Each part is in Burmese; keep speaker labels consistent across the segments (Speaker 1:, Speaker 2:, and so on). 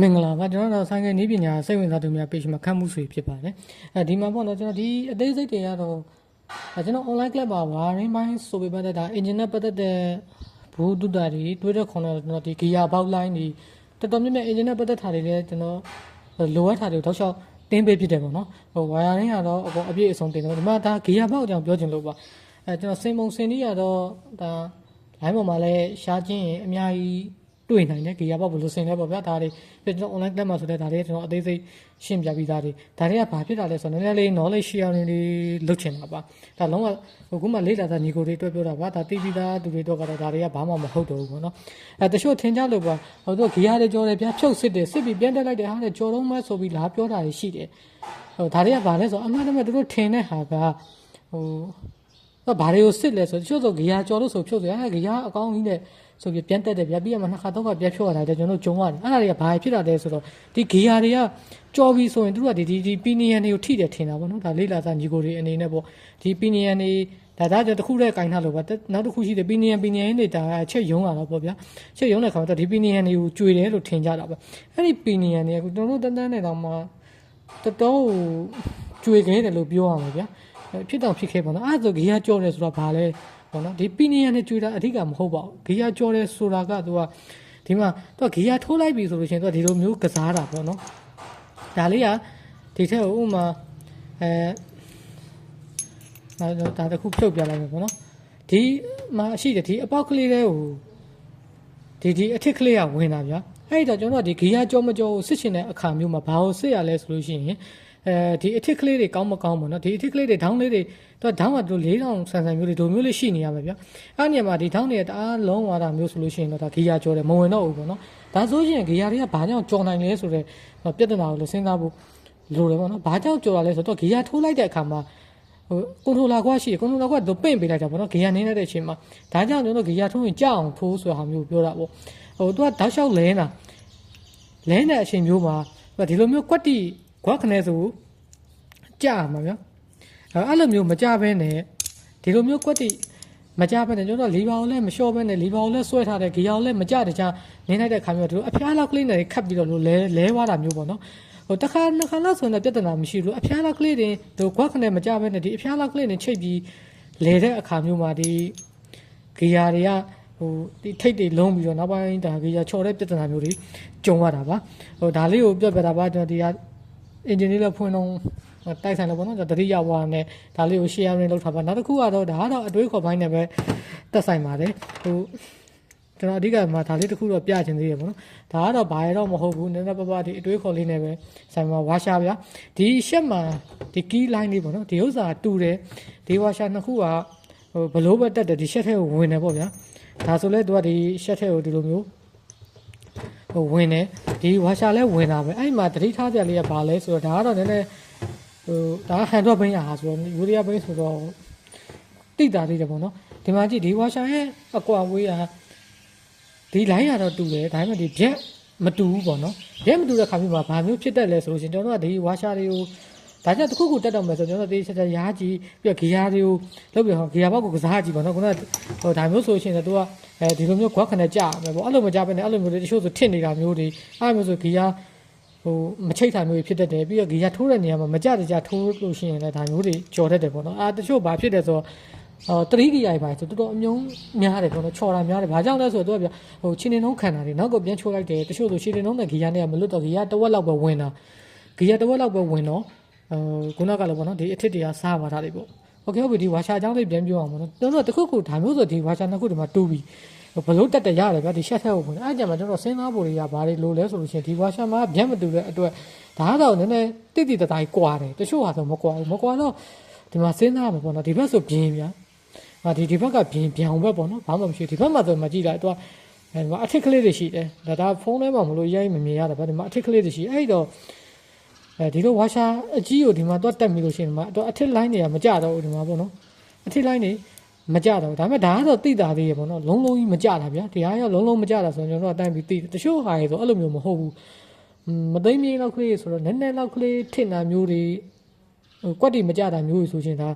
Speaker 1: မင်္ဂလာပါကျွန်တော်တို့ဆိုင်ကယ်နည်းပညာစိတ်ဝင်စားသူများ page မှာခန့်မှုဆွေဖြစ်ပါတယ်အဲဒီမှာပေါ့နော်ကျွန်တော်ဒီအသေးစိတ်တွေကတော့အဲကျွန်တော် online club မှာ wiring mind ဆိုပေမဲ့ဒါ engine နဲ့ပတ်သက်တဲ့ဘူဒုတာတွေတွေးတဲ့ခေါင်းတော့ကျွန်တော်ဒီ gear box line တွေတော်တော်များများ engine နဲ့ပတ်သက်တာတွေလည်းကျွန်တော်လိုအပ်တာတွေတောက်လျှောက်တင်းပေးဖြစ်တယ်ပေါ့နော်ဟို wiring ကတော့အပေါ်အပြည့်အစုံတင်တယ်ဒီမှာဒါ gear box အကြောင်းပြောချင်လို့ပါအဲကျွန်တော်စင်ပုံစင်ကြီးကတော့ဒါ line ပေါ်မှာလည်းရှားချင်းရင်အများကြီး တွေ့နိုင်တယ် gear box ဘယ်လိုဆင်လဲပေါ့ဗျာဒါတွေပြီးကျွန်တော် online class မှာဆိုတဲ့ဒါတွေကျွန်တော်အသေးစိတ်ရှင်းပြပြီးသားတွေဒါတွေကဘာဖြစ်တာလဲဆိုတော့နည်းနည်းလေး knowledge sharing တွေလုပ်ချင်တာပါဒါလုံးဝဟိုခုမှလေ့လာတာညီကိုတွေတွေ့ပြောတာပါဒါသိပြီးသားသူတွေတော့ကတော့ဒါတွေကဘာမှမဟုတ်တော့ဘူးပေါ့နော်အဲတချို့ထင်ကြလို့ပါဟိုတော့ gear တွေကြော်တယ်ဗျာဖြုတ်စစ်တယ်စစ်ပြီးပြန်တက်လိုက်တယ်ဟာလေကြော်တော့မှဆိုပြီးလာပြောတာတွေရှိတယ်ဟိုဒါတွေကဘာလဲဆိုတော့အမှန်တမဲ့သူတို့ထင်တဲ့ဟာကဟိုတော့ဘာတွေကိုစစ်လဲဆိုတချို့ဆိုဂီယာကြော်လို့ဆိုဖြုတ်တယ်အဲဂီယာအကောင်းကြီးနဲ့ ဆိုပြီးပြန်တက်တယ်ဗျာပြီးရမှာနှစ်ခါတော့ကပြန်ဖြုတ်ရတာတဲ့ကျွန်တော်တို့ဂျုံရတယ်အဲ့ဒါတွေကဘာဖြစ်တာလဲဆိုတော့ဒီဂီယာတွေကကြော်ပြီးဆိုရင်သူတို့ကဒီဒီဒီပီနီယန်တွေကိုထိတယ်ထင်တာပေါ့နော်ဒါလေးလာစားညီကိုတွေအနေနဲ့ပေါ့ဒီပီနီယန်တွေဒါဒါကြောင့်တစ်ခုတည်းကင်ထားလို့ပါနောက်တစ်ခုရှိတယ်ပီနီယန်ပီနီယန်တွေဒါချက်ယုံလာတော့ပေါ့ဗျာချက်ယုံတဲ့ခါတော့ဒီပီနီယန်တွေကိုကျွေတယ်လို့ထင်ကြတာပဲအဲ့ဒီပီနီယန်တွေကကျွန်တော်တို့တန်းတန်းနဲ့တော့မှတော်တော်ကျွေခဲတယ်လို့ပြောရမှာဗျာဖြစ်တော့ဖြစ်ခဲ့ပါတော့အဲ့ဒါဆိုဂီယာကြောတယ်ဆိုတာဘာလဲ ပေါ့နော်ဒီပီနီယန်နဲ့ကျွေးတာအဓိကမဟုတ်ပါဘူးဂီယာကြောတယ်ဆိုတာကသူကဒီမှာသူကဂီယာထိုးလိုက်ပြီဆိုလို့ရှိရင်သူကဒီလိုမျိုးကစားတာပေါ့နော်ဒါလေးကဒီထက်ဥမာအဲဒါဒါတစ်ခုဖြုတ်ပြလိုက်မယ်ပေါ့နော်ဒီမှာရှိတယ်ဒီအပေါက်ကလေးတဲ့ဟိုဒီဒီအထစ်ကလေးကဝင်တာဗျာအဲ့တော့ကျွန်တော်ကဒီဂီယာကြောမကြောကိုစစ်ချင်တဲ့အခါမျိုးမှာဘာလို့စစ်ရလဲဆိုလို့ရှိရင် အဲဒီအထစ်ကလေးတွေကောင်းမကောင်းပေါ့နော်ဒီအထစ်ကလေးတွေဒေါင်းလေးတွေသူကဒေါင်းကတို့၄000ဆန်ဆန်မျိုးတွေဒိုမျိုးလေးရှိနေရမှာဗျာအဲ့ဒီနေရာမှာဒီဒေါင်းတွေတအားလုံးသွားတာမျိုးဆိုလို့ရှိရင်တော့ဒါဂီယာကြောတယ်မဝင်တော့ဘူးပေါ့နော်ဒါဆိုရင်ဂီယာတွေကဘာကြောင့်ကြော်နိုင်လဲဆိုတော့ပြဿနာကိုလည်းစဉ်းစားဖို့လိုတယ်ပေါ့နော်ဘာကြောင့်ကြော်တာလဲဆိုတော့ဂီယာထိုးလိုက်တဲ့အခါမှာဟိုကွန်ထရိုလာကွာရှိတယ်ကွန်ထရိုလာကွာတို့ပင့်ပေးလိုက်တာပေါ့နော်ဂီယာနင်းတဲ့အချိန်မှာဒါကြောင့်ကျွန်တော်ဂီယာထိုးရင်ကြောက်အောင်ထိုးဆိုတာဟာမျိုးပြောတာပေါ့ဟိုသူကတောက်လျှောက်လဲတာလဲတဲ့အချိန်မျိုးမှာဒီလိုမျိုးကွက်တီ ကွက်ခနဲဆိုကြာမှာဗျာအဲ့လိုမျိုးမကြဘဲနဲ့ဒီလိုမျိုးကွက်တီမကြဘဲနဲ့ကျွန်တော်လီဘာကိုလည်းမလျှော့ဘဲနဲ့လီဘာကိုလည်းဆွဲထားတဲ့ဂီယာကိုလည်းမကြတကြနင်းလိုက်တဲ့ခါမျိုးတို့အဖျားလောက်ကလေးနဲ့ခတ်ပြီးတော့လို့လဲလဲသွားတာမျိုးပေါ့နော်ဟိုတစ်ခါနှစ်ခါလောက်ဆိုရင်ပြဿနာမရှိဘူးအဖျားလောက်ကလေးတွေတို့ကွက်ခနဲ့မကြဘဲနဲ့ဒီအဖျားလောက်ကလေးနဲ့ချိတ်ပြီးလဲတဲ့အခါမျိုးမှာဒီဂီယာတွေကဟိုဒီထိတ်တွေလုံးပြီးတော့နောက်ပိုင်းဒါကြီးရချော်တဲ့ပြဿနာမျိုးတွေကြုံရတာပါဟိုဒါလေးကိုပြောပြတာပါကျွန်တော်ဒီက အင်ဂျင်နီယာဖွင့်တော့တိုက်ဆိုင်လို့ပေါ့နော်ကျွန်တော်တတိယဝါနဲ့ဒါလေးကို sharing လုပ်ထားပါနောက်တစ်ခုကတော့ဒါကတော့အတွေးခေါ်ပိုင်းနဲ့ပဲတက်ဆိုင်ပါတယ်ဟိုကျွန်တော်အဓိကမှာဒါလေးတစ်ခုတော့ပြချင်သေးတယ်ပေါ့နော်ဒါကတော့ဘာရတော့မဟုတ်ဘူးနည်းနည်းပါးပါးဒီအတွေးခေါ်လေးနဲ့ပဲဆိုင်မှာဝါရှာဗျာဒီရှက်မှာဒီ key line လေးပေါ့နော်ဒီဥစ္စာတူတယ်ဒီဝါရှာနှစ်ခုကဟိုဘလို့ပဲတက်တယ်ဒီရှက်ထဲကိုဝင်တယ်ပေါ့ဗျာဒါဆိုလဲသူကဒီရှက်ထဲကိုဒီလိုမျိုး ဟိုဝင်တယ်ဒီဝါရှာလဲဝင်တာပဲအဲ့မှာတတိထားကြလေးကဘာလဲဆိုတော့ဒါကတော့နည်းနည်းဟိုဒါဟန်တော့ဘင်းရဟာဆိုတော့ယူရီးယားဘင်းဆိုတော့တိတာလေးတယ်ပေါ့နော်ဒီမှာကြည့်ဒီဝါရှာရဲ့အကွာဝေးကဒီ line ကတော့တူတယ်ဒါပေမဲ့ဒီ jet မတူဘူးပေါ့နော် jet မတူတဲ့ခါမျိုးမှာဘာမျိုးဖြစ်တတ်လဲဆိုလို့ရှင်ကျွန်တော်တို့ကဒီဝါရှာတွေကို ဒါကြောင့်တစ်ခုခုတက်တော့မယ်ဆိုကျွန်တော်တို့တေးချက်ချက်ရားကြည့်ပြီးတော့ဂီယာတွေကိုလုပ်ပြီးဟောဂီယာဘောက်ကိုကစားကြည့်ပါနော်ခုနကဟိုဒါမျိုးဆိုရှင်တော့သူကအဲဒီလိုမျိုးခွက်ခနဲ့ကြာမယ်ပေါ့အဲ့လိုမကြဘဲနဲ့အဲ့လိုမျိုးတွေတချို့ဆိုထစ်နေတာမျိုးတွေအဲ့လိုမျိုးဆိုဂီယာဟိုမချိတ်တာမျိုးဖြစ်တတ်တယ်ပြီးတော့ဂီယာထိုးတဲ့နေရာမှာမကြတကြထိုးလို့ရှိရင်လည်းဒါမျိုးတွေကြော်တတ်တယ်ပေါ့နော်အာတချို့ဘာဖြစ်တယ်ဆိုတော့အော်တရီဂီယာပါဆိုတော်တော်အမြုံများတယ်ပေါ့နော်ချော်တာများတယ်ဘာကြောင့်လဲဆိုတော့သူကပြဟိုချင်းနေနှုံးခံတာတွေနောက်ကပြန်ချိုးလိုက်တယ်တချို့ဆိုချင်းနေနှုံးတဲ့ဂီယာနဲ့မလွတ်တော့ဂီယာတစ်ဝက်လောက်ပဲဝင်တာဂီယာတစ်ဝက်လောက်ပဲဝင်တော့ဟို ခုနကလည်းပေါ့နော်ဒီအထစ်တွေကစားပါတာတွေပေါ့โอเคဟုတ်ပြီဒီဝါရှာအကြောင်းလေးပြန်ပြောအောင်ပေါ့နော်တော်တော်တခုခုဒါမျိုးဆိုဒီဝါရှာနှစ်ခုဒီမှာတူပြီးဘလို့တက်တက်ရတယ်ဗျာဒီရှက်ထက်ကိုဝင်အဲ့ကြမှာကျွန်တော်စဉ်းစားဖို့တွေကဘာတွေလိုလဲဆိုလို့ရှိရင်ဒီဝါရှာမှာဗျက်မတူတဲ့အတွက်ဒါကတော့နည်းနည်းတိတိတတိုင်းကွာတယ်တချို့ဟာဆိုမကွာဘူးမကွာတော့ဒီမှာစဉ်းစားမှာပေါ့နော်ဒီဘက်ဆိုပြင်းဗျာဟာဒီဒီဘက်ကပြင်းပြောင်ဘက်ပေါ့နော်ဘာမှမရှိဒီဘက်မှာဆိုမှကြည့်လိုက်တော့အဲဒီမှာအထစ်ကလေးတွေရှိတယ်ဒါဒါဖုန်းထဲမှာမလို့ရိုက်မမြင်ရတယ်ဗျာဒီမှာအထစ်ကလေးတွေရှိအဲ့တော့ အဲဒီလိုဝါရှာအကြီးကိုဒီမှာတော့တက်ပြီလို့ရှိရင်ဒီမှာတော့အထစ် line တွေကမကြတော့ဘူးဒီမှာပေါ့နော်အထစ် line တွေမကြတော့ဒါပေမဲ့ဒါကတော့တိတာသေးရပေါ့နော်လုံးလုံးကြီးမကြတာဗျာတရားရောလုံးလုံးမကြတာဆိုရင်ကျွန်တော်တို့အတိုင်းပြီးတိတချို့ဟာရေဆိုအဲ့လိုမျိုးမဟုတ်ဘူးမသိမင်းလောက်ကလေးဆိုတော့နည်းနည်းလောက်ကလေးထင်တာမျိုးတွေဟိုကွက်တီမကြတာမျိုးတွေဆိုရှင်ဒါ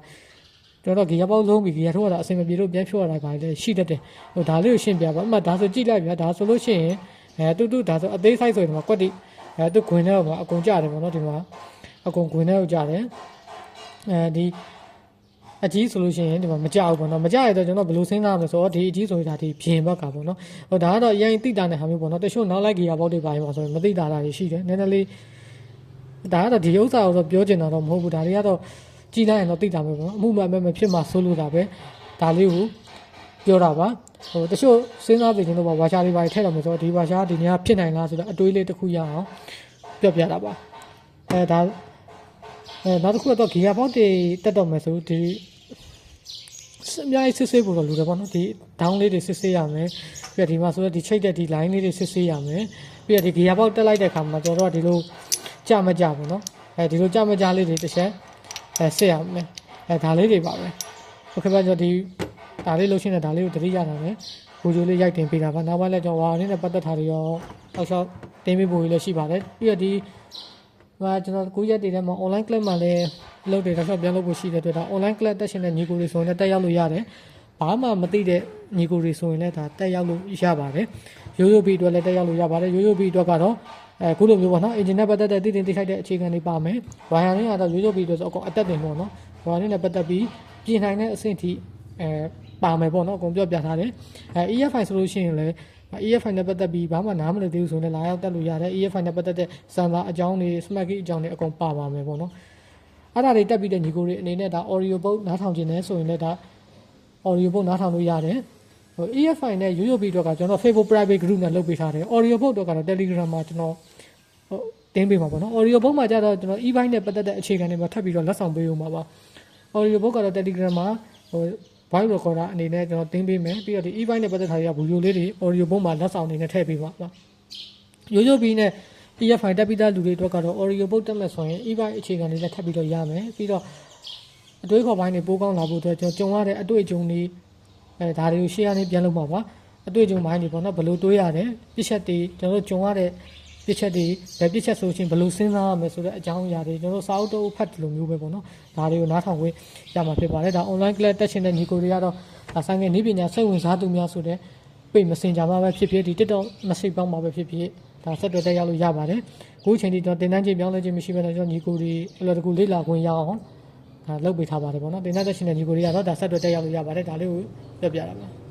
Speaker 1: ကျွန်တော်ဂီယာပေါင်းလုံးပြီးဂီယာထိုးရတာအဆင်မပြေလို့ပြန်ဖြိုးရတာပါလေရှိတတ်တယ်ဟိုဒါလေးကိုရှင်းပြပါအမှဒါဆိုကြည့်လိုက်ဗျာဒါဆိုလို့ရှိရင်အဲတူတူဒါဆိုအသေး size ဆိုရင်ဒီမှာကွက်တိ အဲသူခွင်ထဲမှာအကုန်ကြတယ်ပေါ့နော်ဒီမှာအကုန်ခွင်ထဲကိုကြတယ်အဲဒီအကြီးဆိုလို့ရှိရင်ဒီမှာမကြဘူးပေါ့နော်မကြရတော့ကျွန်တော်ဘယ်လိုစဉ်းစားရမလဲဆိုတော့ဒီအကြီးဆိုရင်ဒါဒီပြင်ဘက်ကပေါ့နော်ဟိုဒါကတော့အရင်တိတာတဲ့ဟာမျိုးပေါ့နော်တချို့နောက်လိုက်ကြီးရပေါက်တွေပါရင်ပါဆိုရင်မတိတာတာတွေရှိတယ်နည်းနည်းလေးဒါကတော့ဒီဥစ္စာကိုတော့ပြောချင်တာတော့မဟုတ်ဘူးဒါတွေကတော့ကြည်လိုက်ရင်တော့တိတာပဲပေါ့နော်အမှုမှန်မဲ့ဖြစ်မှာဆိုလို့တာပဲဒါလေးကိုပြောတာပါ ဟိုတချို့စဉ်းစားပြီးကျွန်တော်ဘာဝါရှာတွေပါထည့်တော့မယ်ဆိုတော့ဒီဝါရှာဒီနေ့ကဖြစ်နိုင်လားဆိုတော့အတွေးလေးတစ်ခုရအောင်ပြောပြတာပါအဲဒါအဲနောက်တစ်ခုကတော့ဂီယာပေါက်တွေတက်တော့မယ်ဆိုဒီ အများကြီးစစ်ဆေးဖို့တော့လိုတယ်ပေါ့နော်ဒီ down လေးတွေစစ်ဆေးရမယ်ပြီးတော့ဒီမှာဆိုတော့ဒီချိတ်တဲ့ဒီ line လေးတွေစစ်ဆေးရမယ်ပြီးတော့ဒီ gear box တက်လိုက်တဲ့အခါမှာကျွန်တော်တို့ကဒီလိုကြမကြဘူးနော်အဲဒီလိုကြမကြလေးတွေတစ်ချက်အဲစစ်ရမယ်အဲဒါလေးတွေပါပဲโอเคပါကျွန်တော်ဒီ ဒါလေးလို့ရှင်းတဲ့ဒါလေးကိုတတိရတာပဲဘူဂျိုလေးရိုက်တင်ပေးတာပါနောက်ပိုင်းလည်းကျွန်တော်ဝါရင်းနဲ့ပတ်သက်တာတွေရောအောက်လျှောက်တင်ပေးဖို့လည်းရှိပါတယ်ပြီးတော့ဒီဟာကျွန်တော်ကိုရက်တွေထဲမှာ online class မှာလည်းလုပ်တယ်တော့ပြန်လုပ်ဖို့ရှိတဲ့အတွက်ဒါ online class တက်ရှင်တဲ့ညီကိုတွေဆိုရင်လည်းတက်ရောက်လို့ရတယ်။ဘာမှမသိတဲ့ညီကိုတွေဆိုရင်လည်းဒါတက်ရောက်လို့ရပါတယ်။ရိုးရိုးဘီအတွက်လည်းတက်ရောက်လို့ရပါတယ်။ရိုးရိုးဘီအတွက်ကတော့အဲခုလိုမျိုးပေါ့နော်။ engine နဲ့ပတ်သက်တဲ့တည်တင်တိထိုက်တဲ့အခြေခံတွေပါမယ်။ wire ရင်းကတော့ရိုးရိုးဘီအတွက်ဆိုအကုန်အသက်တင်ပေါ့နော်။ wire ရင်းနဲ့ပတ်သက်ပြီးပြင်နိုင်တဲ့အဆင့်ထိအဲ ပါမယ်ပေါ့နော်။အကုန်ပြောပြထားတယ်။အဲ EFI ဆိုလို့ရှိရင်လည်း EFI နဲ့ပတ်သက်ပြီးဘာမှနားမလည်သေးဘူးဆိုရင်လည်းလာရောက်တက်လို့ရတယ် EFI နဲ့ပတ်သက်တဲ့စံစာအကြောင်းတွေ smart key အကြောင်းတွေအကုန်ပါပါမယ်ပေါ့နော်အဲ့ဒါတွေတက်ပြီးတဲ့ညီကိုတွေအနေနဲ့ဒါ audio book နားထောင်ခြင်းနဲ့ဆိုရင်လည်းဒါ audio book နားထောင်လို့ရတယ်ဟို EFI နဲ့ရိုးရိုးပြီးတော့ကကျွန်တော် Facebook private group နဲ့လုပ်ပေးထားတယ် audio book တော့ကတော့ Telegram မှာကျွန်တော်ဟိုတင်းပေးမှာပေါ့နော် audio book မှာကျတော့ကျွန်တော် e-bike နဲ့ပတ်သက်တဲ့အခြေခံတွေမှာထပ်ပြီးတော့လက်ဆောင်ပေးဦးမှာပါ audio book ကတော့ Telegram မှာဟို voice recorder အနေနဲ့ကျွန်တော်တင်းပေးမယ်ပြီးတော့ဒီ e-bike နဲ့ပတ်သက်တာတွေကဗီဒီယိုလေးတွေ audio book မှာလက်ဆောင်အနေနဲ့ထည့်ပေးပါပါရိုးရိုးပြီးနဲ့ EFI တက်ပြီးသားလူတွေအတွက်ကတော့ audio book တက်မဲ့ဆိုရင် e-bike အခြေခံတွေလည်းထပ်ပြီးတော့ရမယ်ပြီးတော့အတွေးခေါ်ပိုင်းတွေပိုးကောင်းလာဖို့အတွက်ကျွန်တော်ကြုံရတဲ့အတွေ့အကြုံတွေအဲဒါတွေကို share နေပြန်လုပ်မှာပါအတွေ့အကြုံပိုင်းတွေပေါ့နော်ဘယ်လိုတွေးရတယ်ပြစ်ချက်တွေကျွန်တော်တို့ကြုံရတဲ့ ပြစ်ချက်တွေဘယ်ပြစ်ချက်ဆိုရှင်ဘယ်လိုစဉ်းစားရမလဲဆိုတဲ့အကြောင်းအရာတွေကျွန်တော်တို့စာအုပ်တော့ဖတ်တယ်လို့မျိုးပဲပေါ့နော်ဒါတွေကိုနားထောင်ခွင့်ရမှာဖြစ်ပါတယ်ဒါ online class တက်ရှင်တဲ့ညီကိုတွေကတော့ဒါဆိုင်ငယ်နည်းပညာစိတ်ဝင်စားသူများဆိုတဲ့ပိတ် messenger မှာပဲဖြစ်ဖြစ်ဒီ TikTok message ပေါင်းမှာပဲဖြစ်ဖြစ်ဒါဆက်သွယ်တက်ရောက်လို့ရပါတယ်အခုအချိန်ထိတော့တင်တန်းချင်းပြောင်းလဲခြင်းမရှိဘဲတော့ကျွန်တော်ညီကိုတွေအလွယ်တကူလေ့လာခွင့်ရအောင်ဒါလုပ်ပေးထားပါတယ်ပေါ့နော်တင်တန်းတက်ရှင်တဲ့ညီကိုတွေကတော့ဒါဆက်သွယ်တက်ရောက်လို့ရပါတယ်ဒါလေးကိုပြောပြတာပါ